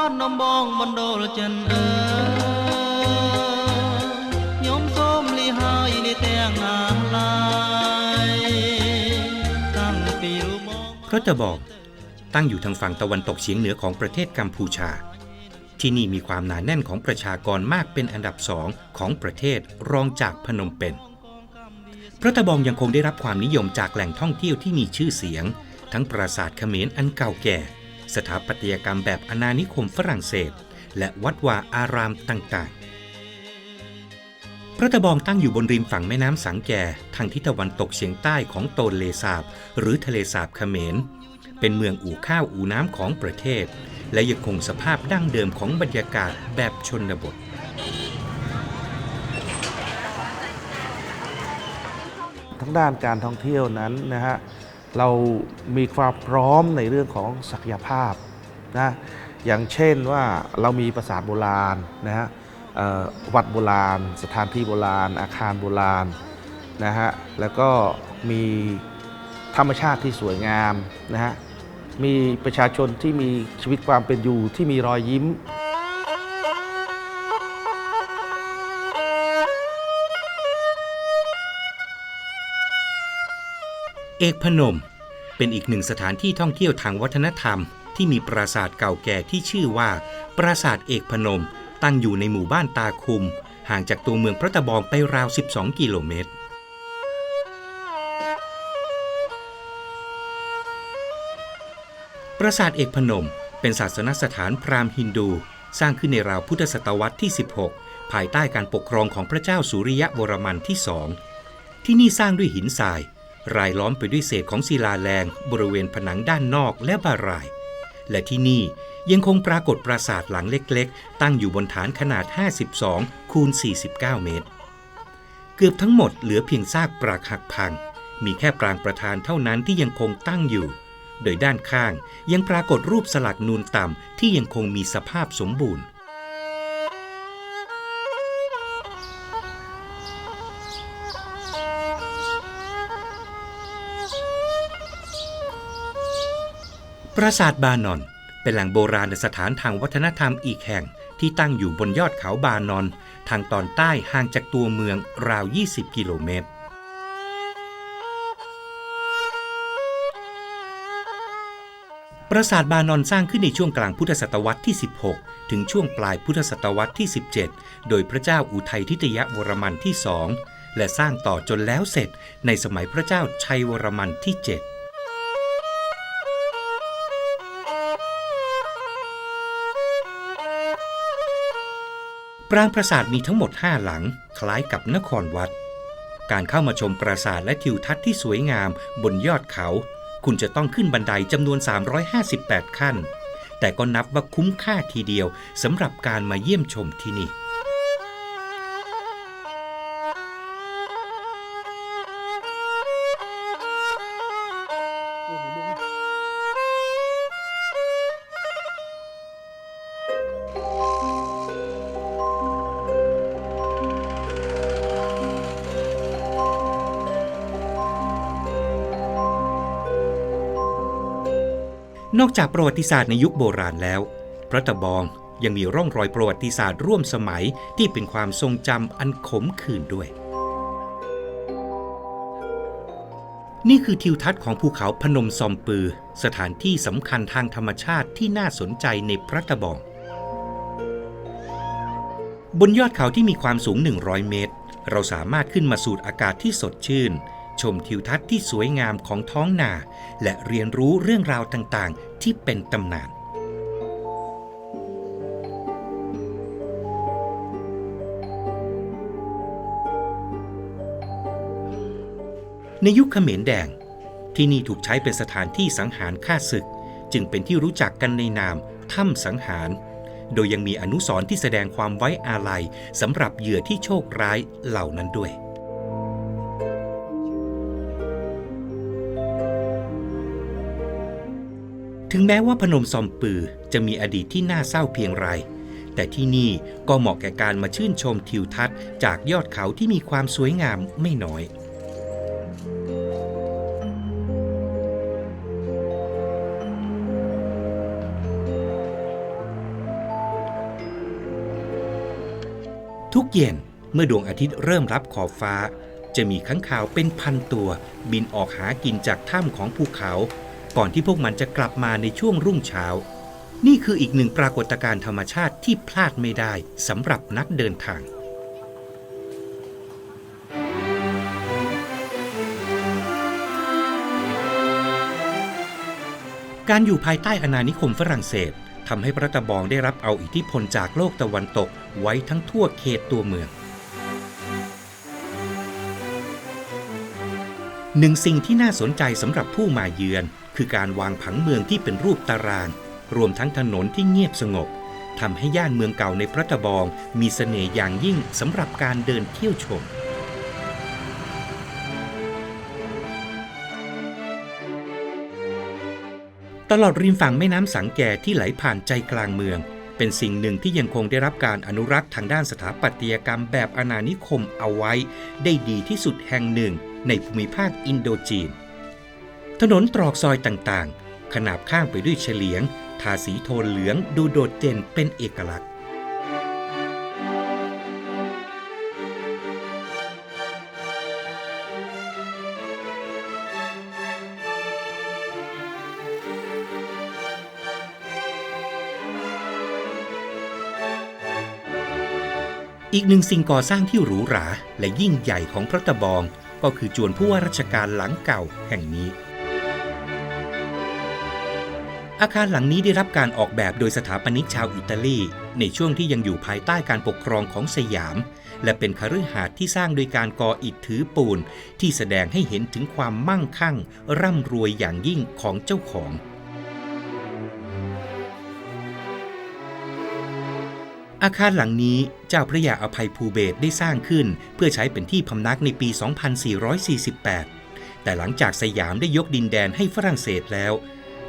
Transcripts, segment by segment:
បាត់ដំបងមណ្ឌលចិនអើយខ្ញុំសូមលីហើយលាទាំងអាឡាយតាំងពីរូបមក พระตะบองตั้งอยู่ทางฝั่งตะวันตกเฉียงเหนือของประเทศกัมพูชา ที่นี่มีความหนาแน่นของประชากรมากเป็นอันดับสองของประเทศรองจากพนมเปญพระตะบองยังคงได้รับความนิยมจากแหล่งท่องเที่ยวที่มีชื่อเสียง ทั้งปราสาทเขมรอันเก่าแก่ สถาปัตยกรรมแบบอาณานิคมฝรั่งเศส และวัดวาอารามต่างๆ พระตะบองตั้งอยู่บนริมฝั่งแม่น้ำสังแกทางทิศตะวันตกเฉียงใต้ของโตนเลสาบ หรือทะเลสาบเขมร เป็นเมืองอู่ข้าวอู่น้ำของประเทศ และยังคงสภาพดั้งเดิมของบรรยากาศแบบชนบททั้งด้านการท่องเที่ยวนั้นนะฮะ เรามีความพร้อมในเรื่องของศักยภาพนะอย่างเช่นว่าเรามีปราสาทโบราณนะฮะวัดโบราณ สถานที่โบราณ อาคารโบราณนะฮะแล้วก็มีธรรมชาติที่สวยงามนะฮะมีประชาชนที่มีชีวิตความเป็นอยู่ที่มีรอยยิ้มเอกพนม เป็นอีกหนึ่งสถานที่ท่องเที่ยวทางวัฒนธรรม ที่มีปราสาทเก่าแก่ที่ชื่อว่า ปราสาทเอกพนม ตั้งอยู่ในหมู่บ้านตาคุม ห่างจากตัวเมืองพระตะบองไปราว 12 กิโลเมตรปราสาทเอกพนม เป็นศาสนสถานพราหมณ์ฮินดู สร้างขึ้นในราวพุทธศตวรรษที่ 16 ภายใต้การปกครองของพระเจ้าสุริยะวรมันที่สองที่นี่สร้างด้วยหินทราย รายล้อมไปด้วยเศษของศิลาแรงบริเวณผนังด้านนอกและบาราย และที่นี่ยังคงปรากฏปราสาทหลังเล็กๆ ตั้งอยู่บนฐานขนาด 52 คูณ 49 เมตร เกือบทั้งหมดเหลือเพียงซากปรักหักพัง มีแค่ปรางประธานเท่านั้นที่ยังคงตั้งอยู่ โดยด้านข้างยังปรากฏรูปสลักนูนต่ำที่ยังคงมีสภาพสมบูรณ์ ปราสาทบานอน เป็นแหล่งโบราณสถานทางวัฒนธรรมอีกแห่งที่ตั้งอยู่บนยอดเขาบานอน ทางตอนใต้ห่างจากตัวเมืองราว 20 กิโลเมตร ปราสาทบานอนสร้างขึ้นในช่วงกลางพุทธศตวรรษที่ 16 ถึงช่วงปลายพุทธศตวรรษที่ 17 โดยพระเจ้าอุทัยทิตยวรมันที่สองและสร้างต่อจนแล้วเสร็จในสมัยพระเจ้าชัยวรมันที่ 7 ปรางปราสาทมีทั้งหมด 5 หลัง คล้ายกับนครวัด การเข้ามาชมปราสาทและทิวทัศน์ที่สวยงามบนยอดเขา คุณจะต้องขึ้นบันไดจำนวน 358 ขั้น แต่ก็นับว่าคุ้มค่าทีเดียวสำหรับการมาเยี่ยมชมที่นี่ นอกจากประวัติศาสตร์ในยุคโบราณแล้ว พระตะบองยังมีร่องรอยประวัติศาสตร์ร่วมสมัยที่เป็นความทรงจำอันขมขื่นด้วย นี่คือทิวทัศน์ของภูเขาพนมซอมปือ สถานที่สำคัญทางธรรมชาติที่น่าสนใจในพระตะบอง บนยอดเขาที่มีความสูง 100 เมตร เราสามารถขึ้นมาสูดอากาศที่สดชื่น ชมทิวทัศน์ที่สวยงามของท้องนา และเรียนรู้เรื่องราวต่างๆ ที่เป็นตำนาน ในยุคเขมรแดง ที่นี่ถูกใช้เป็นสถานที่สังหารฆ่าศึก จึงเป็นที่รู้จักกันในนามถ้ำสังหารโดยยังมีอนุสรณ์ที่แสดงความไว้อาลัยสำหรับเหยื่อที่โชคร้ายเหล่านั้นด้วย ถึงแม้ว่าพนมซอมปือจะมีอดีตที่น่าเศร้าเพียงไร แต่ที่นี่ก็เหมาะแก่การมาชื่นชมทิวทัศน์จากยอดเขาที่มีความสวยงามไม่น้อยทุกเย็นเมื่อดวงอาทิตย์เริ่มรับขอบฟ้า จะมีข้างข่าวเป็นพันตัว บินออกหากินจากถ้ำของภูเขา ก่อนที่พวกมันจะกลับมาในช่วงรุ่งเช้า นี่คืออีกหนึ่งปรากฏการณ์ธรรมชาติที่พลาดไม่ได้สำหรับนักเดินทางการอยู่ภายใต้อาณานิคมฝรั่งเศสทำให้พระตะบองได้รับเอาอิทธิพลจากโลกตะวันตกไว้ทั้งทั่วเขตตัวเมือง หนึ่งสิ่งที่น่าสนใจสำหรับผู้มาเยือน คือการวางผังเมืองที่เป็นรูปตาราง รวมทั้งถนนที่เงียบสงบทำให้ย่านเมืองเก่าในพระตะบอง มีเสน่ห์อย่างยิ่งสำหรับการเดินเที่ยวชม ตลอดริมฝั่งแม่น้ำสังแกที่ไหลผ่านใจกลางเมือง เป็นสิ่งหนึ่งที่ยังคงได้รับการอนุรักษ์ทางด้านสถาปัตยกรรมแบบอาณานิคมเอาไว้ ได้ดีที่สุดแห่งหนึ่งในภูมิภาคอินโดจีน ถนนตรอกซอยต่างๆ ขนาบข้างไปด้วยเฉลียง ทาสีโทนเหลืองดูโดดเด่นเป็นเอกลักษณ์ อีกหนึ่งสิ่งก่อสร้างที่หรูหราและยิ่งใหญ่ของพระตะบอง ก็คือจวนผู้ว่าราชการหลังเก่าแห่งนี้ อาคารหลังนี้ได้รับการออกแบบโดยสถาปนิกชาวอิตาลี ในช่วงที่ยังอยู่ภายใต้การปกครองของสยาม และเป็นคฤหาสน์ที่สร้างโดยการก่ออิฐถือปูน ที่แสดงให้เห็นถึงความมั่งคั่ง ร่ำรวยอย่างยิ่งของเจ้าของ อาคารหลังนี้เจ้าพระยาอภัยภูเบศได้สร้างขึ้น เพื่อใช้เป็นที่พำนักในปี 2448 แต่หลังจากสยามได้ยกดินแดนให้ฝรั่งเศสแล้ว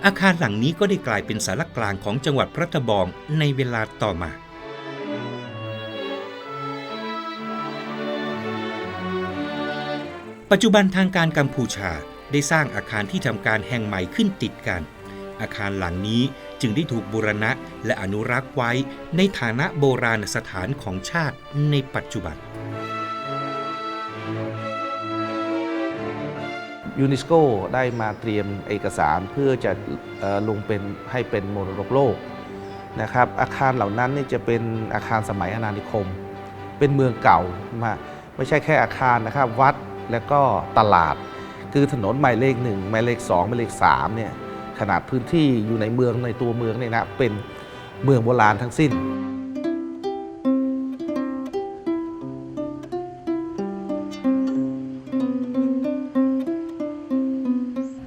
อาคารหลังนี้ก็ได้กลายเป็นสารกลางของจังหวัดพระตะบองในเวลาต่อมา ปัจจุบันทางการกัมพูชาได้สร้างอาคารที่ทำการแห่งใหม่ขึ้นติดกัน อาคารหลังนี้จึงได้ถูกบูรณะและอนุรักษ์ไว้ในฐานะโบราณสถานของชาติในปัจจุบัน ยูเนสโกได้มาเตรียมเอกสารเพื่อจะลงเป็นให้เป็นมรดกโลกนะครับอาคารเหล่านั้นนี่จะเป็นอาคารสมัยอาณานิคม เป็นเมืองเก่ามาไม่ใช่แค่อาคารนะครับวัดแล้วก็ตลาด คือถนนหมายเลขหนึ่งหมายเลขสองหมายเลขสามเนี่ยขนาดพื้นที่อยู่ในเมืองในตัวเมืองเนี่ยนะเป็นเมืองโบราณทั้งสิ้น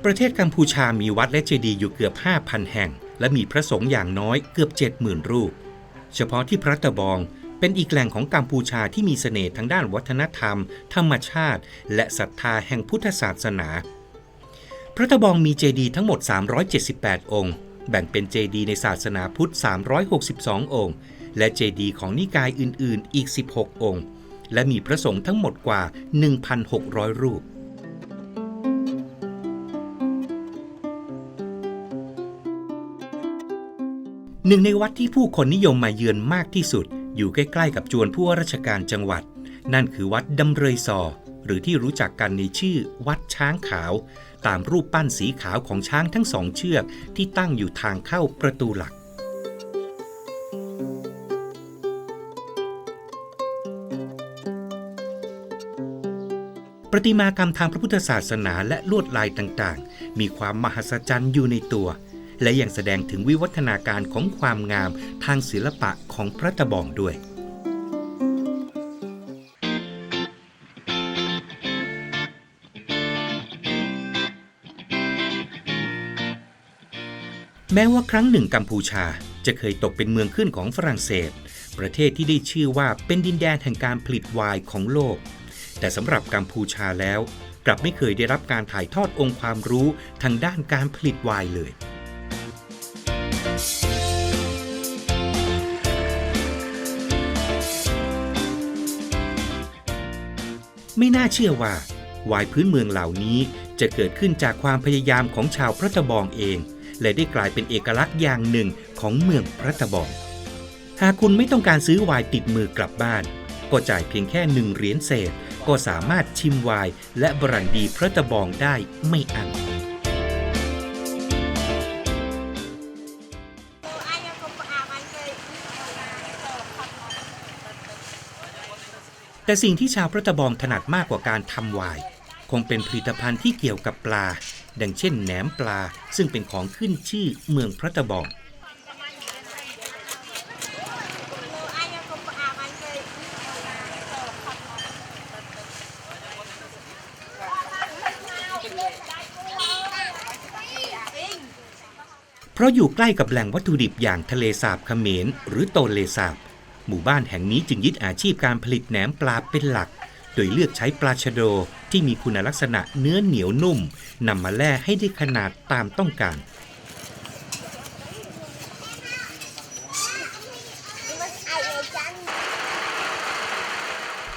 ประเทศกัมพูชามีวัดและเจดีย์อยู่เกือบ 5,000 แห่ง และมีพระสงฆ์อย่างน้อยเกือบ 70,000 รูป เฉพาะที่พระตะบองเป็นอีกแหล่งของกัมพูชาที่มีเสน่ห์ทางด้านวัฒนธรรม ธรรมชาติ และศรัทธาแห่งพุทธศาสนา พระตะบองมีเจดีย์ทั้งหมด 378 องค์ แบ่งเป็นเจดีย์ในศาสนาพุทธ 362 องค์ และเจดีย์ของนิกายอื่น ๆ อีก 16 องค์ และมีพระสงฆ์ทั้งหมดกว่า 1,600 รูป หนึ่งในวัดที่ผู้คนนิยมมาเยือนมากที่สุด อยู่ใกล้ๆกับจวนผู้ว่าราชการจังหวัด นั่นคือวัดดำเรยซอ หรือที่รู้จักกันในชื่อวัดช้างขาว ตามรูปปั้นสีขาวของช้างทั้งสองเชือกที่ตั้งอยู่ทางเข้าประตูหลักประติมากรรมทางพระพุทธศาสนาและลวดลายต่างๆ มีความมหัศจรรย์อยู่ในตัว และยังแสดงถึงวิวัฒนาการของความงามทางศิลปะของพระตะบองด้วยแม้ว่าครั้งหนึ่งกัมพูชาจะเคยตกเป็นเมืองขึ้นของฝรั่งเศส ประเทศที่ได้ชื่อว่าเป็นดินแดนแห่งการผลิตไวน์ของโลก แต่สำหรับกัมพูชาแล้ว กลับไม่เคยได้รับการถ่ายทอดองค์ความรู้ทางด้านการผลิตไวน์เลย ไม่น่าเชื่อว่าวายพื้นเมืองเหล่านี้จะเกิดขึ้นจากความพยายามของชาวพระตะบองเอง และได้กลายเป็นเอกลักษณ์อย่างหนึ่งของเมืองพระตะบอง หากคุณไม่ต้องการซื้อวายติดมือกลับบ้าน ก็จ่ายเพียงแค่หนึ่งเหรียญเศษ ก็สามารถชิมวายและบรันดีพระตะบองได้ไม่อั้น แต่สิ่งที่ชาวพระตะบองถนัดมากกว่าการทำวน์คงเป็นผลิตภัณฑ์ที่เกี่ยวกับปลา ดังเช่นแหนมปลาซึ่งเป็นของขึ้นชื่อเมืองพระตะบอง เพราะอยู่ใกล้กับแหล่งวัตถุดิบอย่างทะเลสาบเขมรหรือโตนเลสาบ หมู่บ้านแห่งนี้จึงยึดอาชีพการผลิตแหนมปลาเป็นหลัก โดยเลือกใช้ปลาชะโดที่มีคุณลักษณะเนื้อเหนียวนุ่มนำมาแล่ให้ได้ขนาดตามต้องการ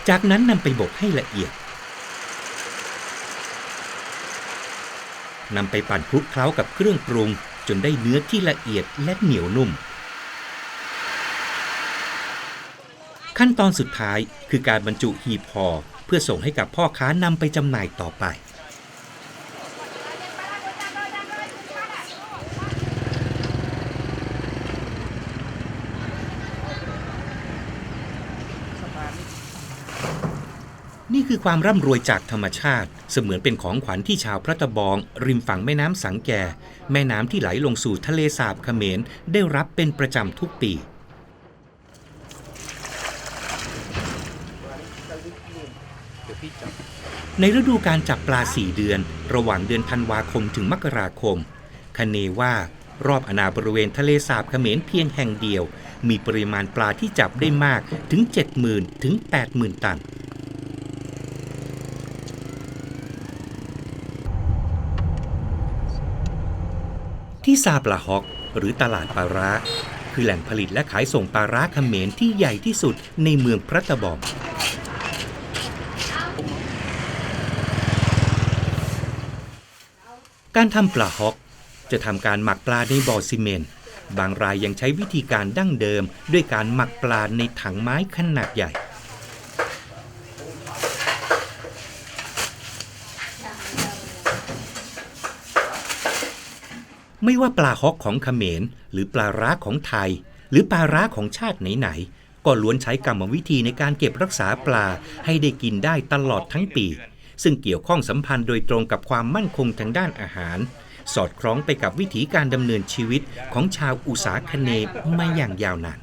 จากนั้นนำไปบดให้ละเอียด นำไปปั่นคลุกเคล้ากับเครื่องปรุง จนได้เนื้อที่ละเอียดและเหนียวนุ่ม ขั้นตอนสุดท้ายคือการบรรจุหีบห่อเพื่อส่งให้กับพ่อค้านำไปจำหน่ายต่อไป นี่คือความร่ำรวยจากธรรมชาติ เสมือนเป็นของขวัญที่ชาวพระตะบอง ริมฝั่งแม่น้ำสังแก แม่น้ำที่ไหลลงสู่ทะเลสาบเขมรได้รับเป็นประจำทุกปี ในฤดูการจับปลาสี่เดือน ระหว่างเดือนธันวาคมถึงมกราคม คเนว่ารอบอนาบริเวณทะเลสาบเขมรเพียงแห่งเดียว มีปริมาณปลาที่จับได้มากถึง 70,000 ถึง 80,000 ตัน ที่ซาปลาฮอก หรือตลาดปลาร้า คือแหล่งผลิตและขายส่งปลาร้าเขมรที่ใหญ่ที่สุดในเมืองพระตะบอง การทำปลาฮอกจะทำการหมักปลาในบ่อซีเมนต์บางรายยังใช้วิธีการดั้งเดิม ด้วยการหมักปลาในถังไม้ขนาดใหญ่ ไม่ว่าปลาฮอกของเขมร หรือปลาร้าของไทย หรือปลาร้าของชาติไหนๆก็ล้วนใช้กรรมวิธีในการเก็บรักษาปลาให้ได้กินได้ตลอดทั้งปี ซึ่งเกี่ยวข้องสัมพันธ์โดยตรงกับความมั่นคงทางด้านอาหาร สอดคล้องไปกับวิถีการดำเนินชีวิตของชาวอุษาคเนย์มาอย่างยาวนาน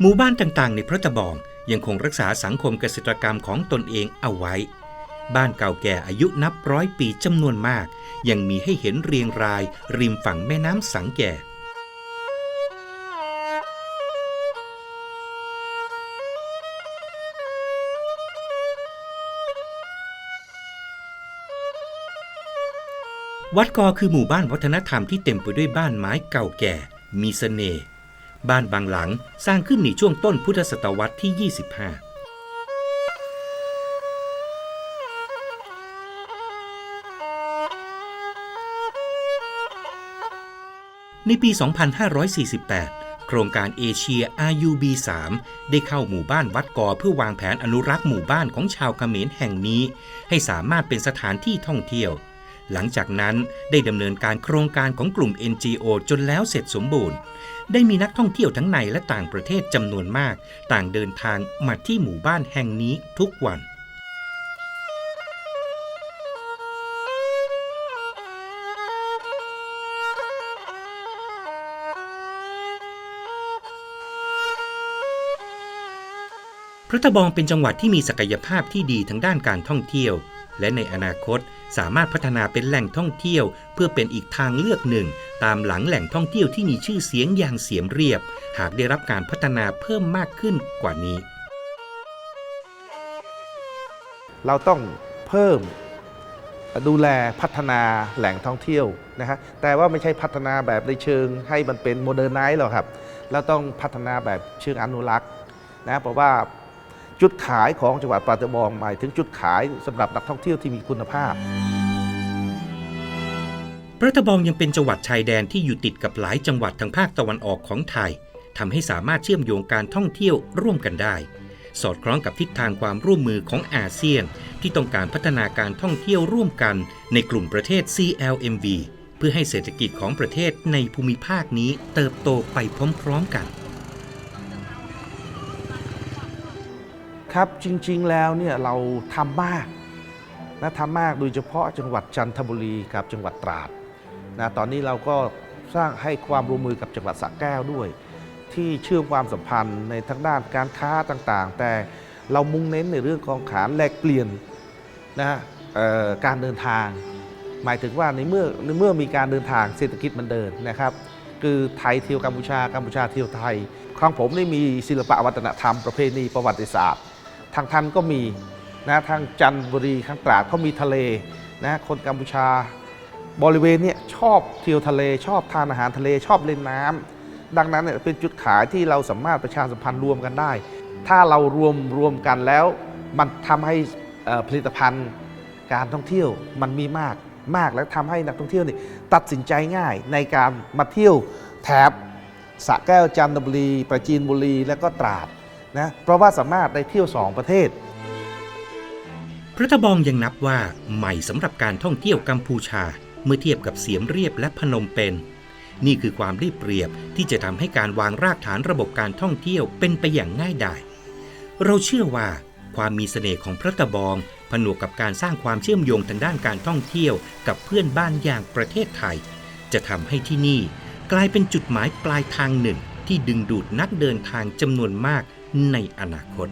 หมู่บ้านต่างๆ ในพระตะบองยังคงรักษาสังคมเกษตรกรรมของตนเองเอาไว้ บ้านเก่าแก่อายุนับร้อยปีจำนวนมาก ยังมีให้เห็นเรียงรายริมฝั่งแม่น้ำสังแก่วัดกอคือหมู่บ้านวัฒนธรรมที่เต็มไปด้วยบ้านไม้เก่าแก่ มีเสน่ห์ บ้านบางหลังสร้างขึ้นในช่วงต้นพุทธศตวรรษที่ 25 ในปี 2548 โครงการเอเชีย RUB 3ได้เข้าหมู่บ้านวัดกอเพื่อวางแผนอนุรักษ์หมู่บ้านของชาวเขมรแห่งนี้ ให้สามารถเป็นสถานที่ท่องเที่ยว หลังจากนั้นได้ดำเนินการโครงการของกลุ่ม NGO จนแล้วเสร็จสมบูรณ์ ได้มีนักท่องเที่ยวทั้งในและต่างประเทศจำนวนมาก ต่างเดินทางมาที่หมู่บ้านแห่งนี้ทุกวัน พระตะบองเป็นจังหวัดที่มีศักยภาพที่ดีทั้งด้านการท่องเที่ยว และในอนาคตสามารถพัฒนาเป็นแหล่งท่องเที่ยว เพื่อเป็นอีกทางเลือกหนึ่ง ตามหลังแหล่งท่องเที่ยวที่มีชื่อเสียงอย่างเสียมเรียบ หากได้รับการพัฒนาเพิ่มมากขึ้นกว่านี้ เราต้องเพิ่มดูแลพัฒนาแหล่งท่องเที่ยวนะฮะแต่ว่าไม่ใช่พัฒนาแบบในเชิงให้มันเป็นโมเดิร์นไนซ์หรอกครับ เราต้องพัฒนาแบบเชิงอนุรักษ์นะเพราะว่า จุดขายของจังหวัดปราจบองหมายถึงจุดขายสำหรับนักท่องเที่ยวที่มีคุณภาพพระตะบองยังเป็นจังหวัดชายแดนที่อยู่ติดกับหลายจังหวัดทางภาคตะวันออกของไทยทำให้สามารถเชื่อมโยงการท่องเที่ยวร่วมกันได้ สอดคล้องกับทิศทางความร่วมมือของอาเซียน ที่ต้องการพัฒนาการท่องเที่ยวร่วมกันในกลุ่มประเทศ CLMV เพื่อให้เศรษฐกิจของประเทศในภูมิภาคนี้เติบโตไปพร้อมๆกัน ครับจริงๆแล้วเนี่ยเราทำมากนะทำมากโดยเฉพาะจังหวัดจันทบุรีกับจังหวัดตราดนะตอนนี้เราก็สร้างให้ความร่วมมือกับจังหวัดสระแก้วด้วย ที่เชื่อมความสัมพันธ์ในทั้งด้านการค้าต่างๆ แต่เรามุ่งเน้นในเรื่องของขานแลกเปลี่ยนนะฮะการเดินทาง หมายถึงว่าในเมื่อในเมื่อมีการเดินทางเศรษฐกิจมันเดินนะครับ คือไทยเที่ยวกัมพูชากัมพูชาเที่ยวไทยของผมนี่มีศิลปะวัฒนธรรมประเพณีประวัติศาสตร์ ทางท่านก็มีนะทางจันทบุรีข้างตราดเขามีทะเลนะคนกัมพูชา บริเวณเนี้ยชอบเที่ยวทะเล ชอบทานอาหารทะเลชอบเล่นน้ำดังนั้นเนี่ยเป็นจุดขายที่เราสามารถประชาสัมพันธ์รวมกันได้ ถ้าเรารวมรวมกันแล้วมันทำให้อ่อผลิตภัณฑ์การท่องเที่ยวมันมีมากมากแล้วทำให้นักท่องเที่ยวนี่ตัดสินใจง่ายในการมาเที่ยวแถบสระแก้วจันทบุรีประจีนบุรีและก็ตราด นะเพราะว่าสามารถได้เที่ยวสองประเทศ พระตะบองยังนับว่าใหม่สำหรับการท่องเที่ยวกัมพูชาเมื่อเทียบกับเสียมเรียบและพนมเปญนี่คือความได้เปรียบที่จะทำให้การวางรากฐานระบบการท่องเที่ยวเป็นไปอย่างง่ายดายเราเชื่อว่าความมีเสน่ห์ของพระตะบองผนวกกับการสร้างความเชื่อมโยงทางด้านการท่องเที่ยวกับเพื่อนบ้านอย่างประเทศไทย จะทำให้ที่นี่กลายเป็นจุดหมายปลายทางหนึ่ง ที่ดึงดูดนักเดินทางจำนวนมาก ในอนาคต